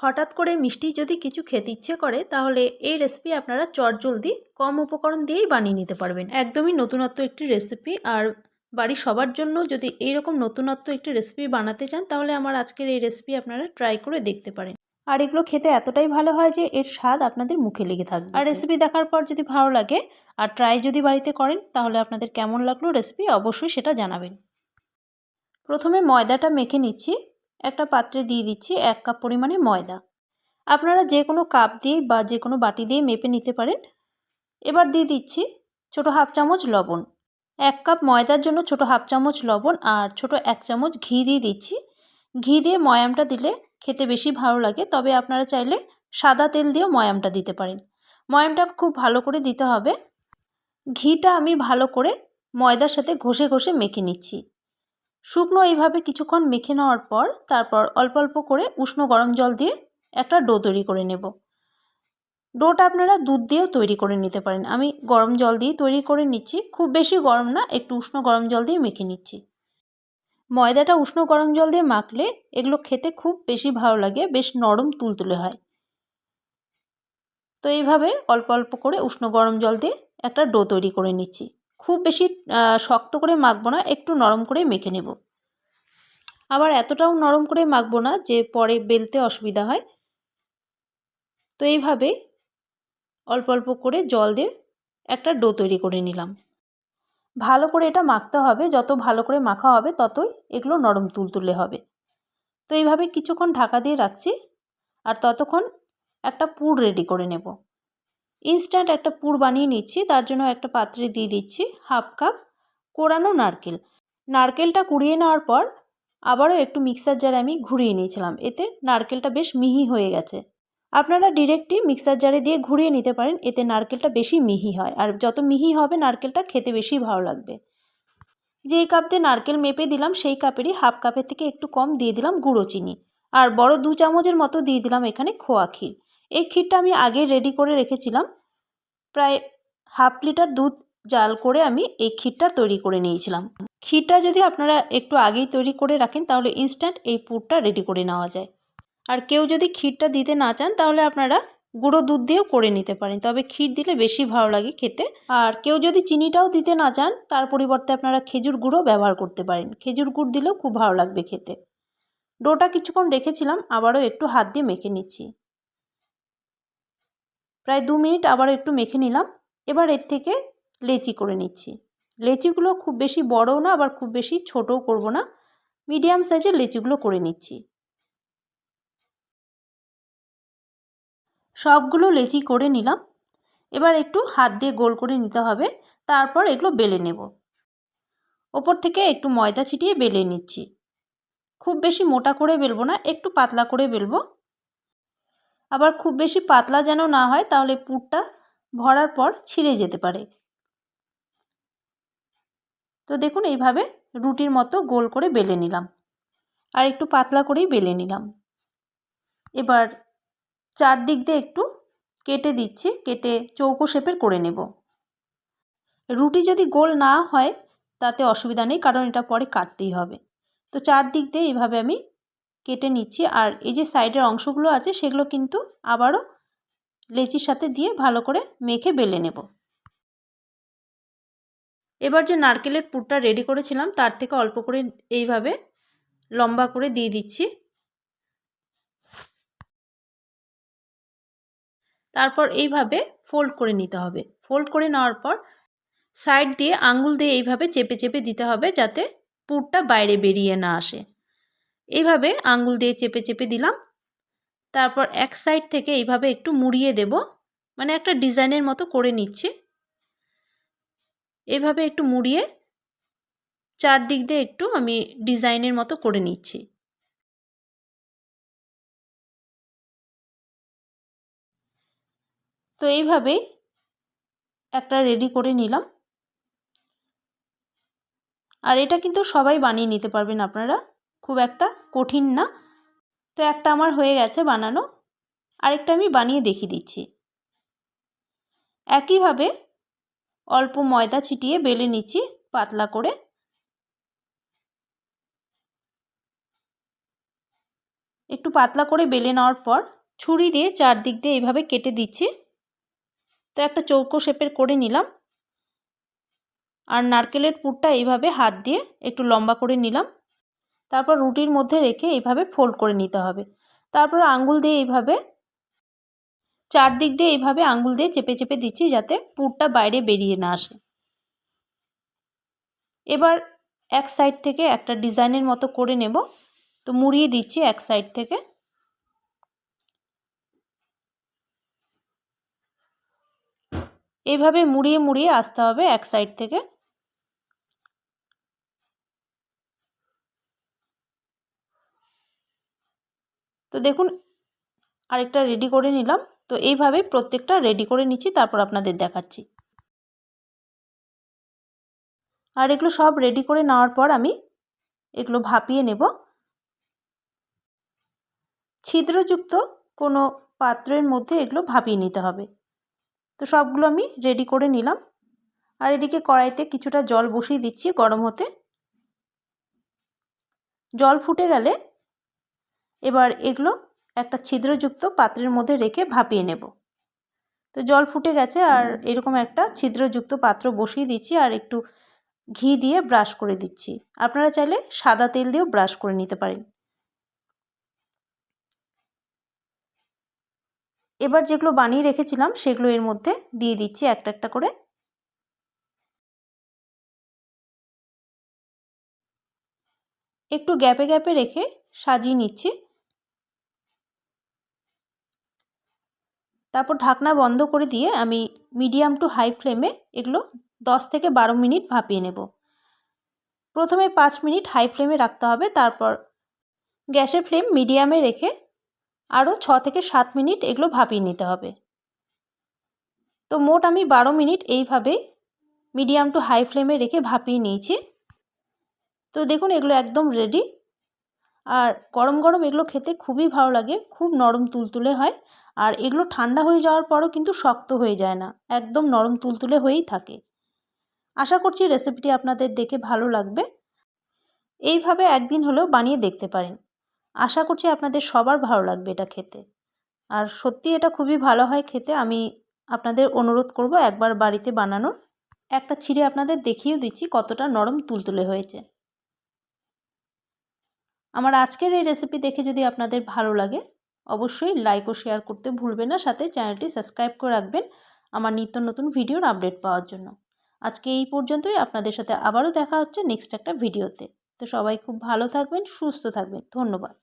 হঠাৎ করে মিষ্টি যদি কিছু খেতে ইচ্ছে করে, তাহলে এই রেসিপি আপনারা চটজলদি কম উপকরণ দিয়েই বানিয়ে নিতে পারবেন। একদমই নতুনত্ব একটি রেসিপি আর বাড়ির সবার জন্য যদি এইরকম নতুনত্ব একটি রেসিপি বানাতে চান, তাহলে আমার আজকের এই রেসিপি আপনারা ট্রাই করে দেখতে পারেন। আর এগুলো খেতে এতটাই ভালো হয় যে এর স্বাদ আপনাদের মুখে লেগে থাকবে। আর রেসিপি দেখার পর যদি ভালো লাগে আর ট্রাই যদি বাড়িতে করেন, তাহলে আপনাদের কেমন লাগল রেসিপি অবশ্যই সেটা জানাবেন। প্রথমে ময়দাটা মেখে নিচ্ছি। একটা পাত্রে দিয়ে দিচ্ছি এক কাপ পরিমাণে ময়দা। আপনারা যে কোনো কাপ দিয়ে বা যে কোনো বাটি দিয়ে মেপে নিতে পারেন। এবার দিয়ে দিচ্ছি ছোটো হাফ চামচ লবণ। এক কাপ ময়দার জন্য ছোটো হাফ চামচ লবণ আর ছোটো এক চামচ ঘি দিয়ে দিচ্ছি। ঘি দিয়ে ময়ামটা দিলে খেতে বেশি ভালো লাগে, তবে আপনারা চাইলে সাদা তেল দিয়েও ময়ামটা দিতে পারেন। ময়ামটা খুব ভালো করে দিতে হবে। ঘিটা আমি ভালো করে ময়দার সাথে ঘষে ঘষে মেখে নিচ্ছি। শুকনো এইভাবে কিছুক্ষণ মেখে নেওয়ার পর তারপর অল্প অল্প করে উষ্ণ গরম জল দিয়ে একটা ডো তৈরি করে নেব। ডোটা আপনারা দুধ দিয়েও তৈরি করে নিতে পারেন। আমি গরম জল দিয়ে তৈরি করে নিচ্ছি। খুব বেশি গরম না, একটু উষ্ণ গরম জল দিয়ে মেখে নিচ্ছি। ময়দাটা উষ্ণ গরম জল দিয়ে মাখলে এগুলো খেতে খুব বেশি ভালো লাগে, বেশ নরম তুলতুলে হয়। তো এইভাবে অল্প অল্প করে উষ্ণ গরম জল দিয়ে একটা ডো তৈরি করে নিচ্ছি। খুব বেশি শক্ত করে মাখবো না, একটু নরম করে মেখে নেব। আবার এতটাও নরম করে মাখবো না যে পরে বেলতে অসুবিধা হয়। তো এইভাবে অল্প অল্প করে জল দিয়ে একটা ডো তৈরি করে নিলাম। ভালো করে এটা মাখতে হবে, যত ভালো করে মাখা হবে ততই এগুলো নরম তুলতুলে হবে। তো এইভাবে কিছুক্ষণ ঢাকা দিয়ে রাখছি, আর ততক্ষণ একটা পুর রেডি করে নেব। ইনস্ট্যান্ট একটা পুর বানিয়ে নিচ্ছি, তার জন্য একটা পাত্রে দিয়ে দিচ্ছি হাফ কাপ কোরানো নারকেল। নারকেলটা কুড়িয়ে নেওয়ার পর আবারও একটু মিক্সার জারে আমি ঘুরিয়ে নিয়েছিলাম, এতে নারকেলটা বেশ মিহি হয়ে গেছে। আপনারা ডিরেক্টই মিক্সার জারে দিয়ে ঘুরিয়ে নিতে পারেন, এতে নারকেলটা বেশি মিহি হয়, আর যত মিহি হবে নারকেলটা খেতে বেশি ভালো লাগবে। যে কাপ দিয়ে নারকেল মেপে দিলাম, সেই কাপেরই হাফ কাপের থেকে একটু কম দিয়ে দিলাম গুঁড়ো চিনি। আর বড় দু চামচের মতো দিয়ে দিলাম এখানে খোয়া ক্ষীর। এই ক্ষীরটা আমি আগে রেডি করে রেখেছিলাম। প্রায় হাফ লিটার দুধ জাল করে আমি এই ক্ষীরটা তৈরি করে নিয়েছিলাম। ক্ষীরটা যদি আপনারা একটু আগেই তৈরি করে রাখেন, তাহলে ইনস্ট্যান্ট এই পুরটা রেডি করে নেওয়া যায়। আর কেউ যদি ক্ষীরটা দিতে না চান, তাহলে আপনারা গুঁড়ো দুধ দিয়েও করে নিতে পারেন। তবে ক্ষীর দিলে বেশি ভালো লাগে খেতে। আর কেউ যদি চিনিটাও দিতে না চান, তার পরিবর্তে আপনারা খেজুর গুঁড়ো ব্যবহার করতে পারেন। খেজুর গুড় দিলেও খুব ভালো লাগবে খেতে। ডোটা কিছুক্ষণ রেখেছিলাম, আবারও একটু হাত দিয়ে মেখে নিচ্ছি। প্রায় দু মিনিট আবার একটু মেখে নিলাম। এবার এর থেকে লেচি করে নিচ্ছি। লেচিগুলো খুব বেশি বড়ও না, আবার খুব বেশি ছোটও করব না। মিডিয়াম সাইজের লেচিগুলো করে নিচ্ছি। সবগুলো লেচি করে নিলাম। এবার একটু হাত দিয়ে গোল করে নিতে হবে। তারপর এগুলো বেলে নেব। ওপর থেকে একটু ময়দা ছিটিয়ে বেলে নিচ্ছি। খুব বেশি মোটা করে বেলবো না, একটু পাতলা করে বেলবো। আবার খুব বেশি পাতলা যেন না হয়, তাহলে পুরটা ভরার পর ছিঁড়ে যেতে পারে। তো দেখুন, এইভাবে রুটির মতো গোল করে বেলে নিলাম। আর একটু পাতলা করেই বেলে নিলাম। এবার চারদিক দিয়ে একটু কেটে দিচ্ছি, কেটে চৌকো শেপের করে নেব। রুটি যদি গোল না হয়, তাতে অসুবিধা নেই, কারণ এটা পরে কাটতেই হবে। তো চারদিক দিয়ে এইভাবে আমি কেটে নিচ্ছি। আর এই যে সাইডের অংশগুলো আছে, সেগুলো কিন্তু আবারও লেচির সাথে দিয়ে ভালো করে মেখে বেলে নেব। এবার যে নারকেলের পুরটা রেডি করেছিলাম, তার থেকে অল্প করে এইভাবে লম্বা করে দিয়ে দিচ্ছি। তারপর এইভাবে ফোল্ড করে নিতে হবে। ফোল্ড করে নেওয়ার পর সাইড দিয়ে আঙ্গুল দিয়ে এইভাবে চেপে চেপে দিতে হবে, যাতে পুরটা বাইরে বেরিয়ে না আসে। এইভাবে আঙ্গুল দিয়ে চেপে চেপে দিলাম। তারপর এক সাইড থেকে এইভাবে একটু মুড়িয়ে দেব। মানে একটা ডিজাইনের মতো করে নিচ্ছে। এভাবে একটু মুড়িয়ে চারদিক দিয়ে একটু আমি ডিজাইনের মতো করে নিচ্ছি। তো এইভাবেই একটা রেডি করে নিলাম। আর এটা কিন্তু সবাই বানিয়ে নিতে পারবেন আপনারা। খুব একটা কঠিন না। তো একটা আমার হয়ে গেছে বানানো। আরেকটা আমি বানিয়ে দেখিয়ে দিচ্ছি। একইভাবে অল্প ময়দা ছিটিয়ে বেলে নিচ্ছি পাতলা করে। একটু পাতলা করে বেলে নেওয়ার পর ছুরি দিয়ে চারদিক দিয়ে এইভাবে কেটে দিচ্ছি। তো একটা চৌকো শেপের করে নিলাম। আর নারকেলের পুরটা এইভাবে হাত দিয়ে একটু লম্বা করে নিলাম। তারপর রুটির মধ্যে রেখে এইভাবে ফোল্ড করে নিতে হবে। তারপর আঙ্গুল দিয়ে এইভাবে চারদিক দিয়ে এইভাবে আঙ্গুল দিয়ে চেপে চেপে দিচ্ছি যাতে পুরটা বাইরে বেরিয়ে না আসে। এবার এক সাইড থেকে একটা ডিজাইনের মতো করে নেব। তো মুড়িয়ে দিচ্ছি এক সাইড থেকে। এইভাবে মুড়িয়ে মুড়িয়ে আসতে হবে এক সাইড থেকে। তো দেখুন, আরেকটা রেডি করে নিলাম। তো এইভাবে প্রত্যেকটা রেডি করে নিচ্ছি, তারপর আপনাদের দেখাচ্ছি। আর এগুলো সব রেডি করে নেওয়ার পর আমি এগুলো ভাপিয়ে নেব। ছিদ্রযুক্ত কোনো পাত্রের মধ্যে এগুলো ভাপিয়ে নিতে হবে। তো সবগুলো আমি রেডি করে নিলাম। আর এদিকে কড়াইতে কিছুটা জল বসিয়ে দিচ্ছি গরম হতে। জল ফুটে গেলে এবার এগুলো একটা ছিদ্রযুক্ত পাত্রের মধ্যে রেখে ভাপিয়ে নেব। তো জল ফুটে গেছে আর এরকম একটা ছিদ্রযুক্ত পাত্র বসিয়ে দিচ্ছি আর একটু ঘি দিয়ে ব্রাশ করে দিচ্ছি। আপনারা চাইলে সাদা তেল দিয়েও ব্রাশ করে নিতে পারেন। এবার যেগুলো বানিয়ে রেখেছিলাম সেগুলো এর মধ্যে দিয়ে দিচ্ছি একটা একটা করে। একটু গ্যাপে গ্যাপে রেখে সাজিয়ে নিচ্ছি। তারপর ঢাকনা বন্ধ করে দিয়ে আমি মিডিয়াম টু হাই ফ্লেমে এগুলো দশ থেকে বারো মিনিট ভাপিয়ে নেব। প্রথমে পাঁচ মিনিট হাই ফ্লেমে রাখতে হবে, তারপর গ্যাসের ফ্লেম মিডিয়ামে রেখে আরও ছ থেকে সাত মিনিট এগুলো ভাপিয়ে নিতে হবে। তো মোট আমি বারো মিনিট এইভাবে মিডিয়াম টু হাই ফ্লেমে রেখে ভাপিয়ে নিয়েছি। তো দেখুন এগুলো একদম রেডি। আর গরম গরম এগুলো খেতে খুবই ভালো লাগে, খুব নরম তুলতুলে হয়। আর এগুলো ঠান্ডা হয়ে যাওয়ার পরও কিন্তু শক্ত হয়ে যায় না, একদম নরম তুলতুলে হয়েই থাকে। আশা করছি রেসিপিটি আপনাদের দেখে ভালো লাগবে। এইভাবে একদিন হলেও বানিয়ে দেখতে পারেন। আশা করছি আপনাদের সবার ভালো লাগবে এটা খেতে। আর সত্যি এটা খুবই ভালো হয় খেতে, আমি আপনাদের অনুরোধ করব একবার বাড়িতে বানানোর। একটা ছিঁড়ে আপনাদের দেখিয়েও দিচ্ছি কতটা নরম তুলতুলে হয়েছে। আমার আজকের এই রেসিপি দেখে যদি আপনাদের ভালো লাগে অবশ্যই লাইক ও শেয়ার করতে ভুলবেন না, সাথে চ্যানেলটি সাবস্ক্রাইব করে রাখবেন আমার নিত্য নতুন ভিডিওর আপডেট পাওয়ার জন্য। আজকে এই পর্যন্তই, আপনাদের সাথে আবারও দেখা হচ্ছে নেক্সট একটা ভিডিওতে তো সবাই খুব ভালো থাকবেন, সুস্থ থাকবেন। ধন্যবাদ।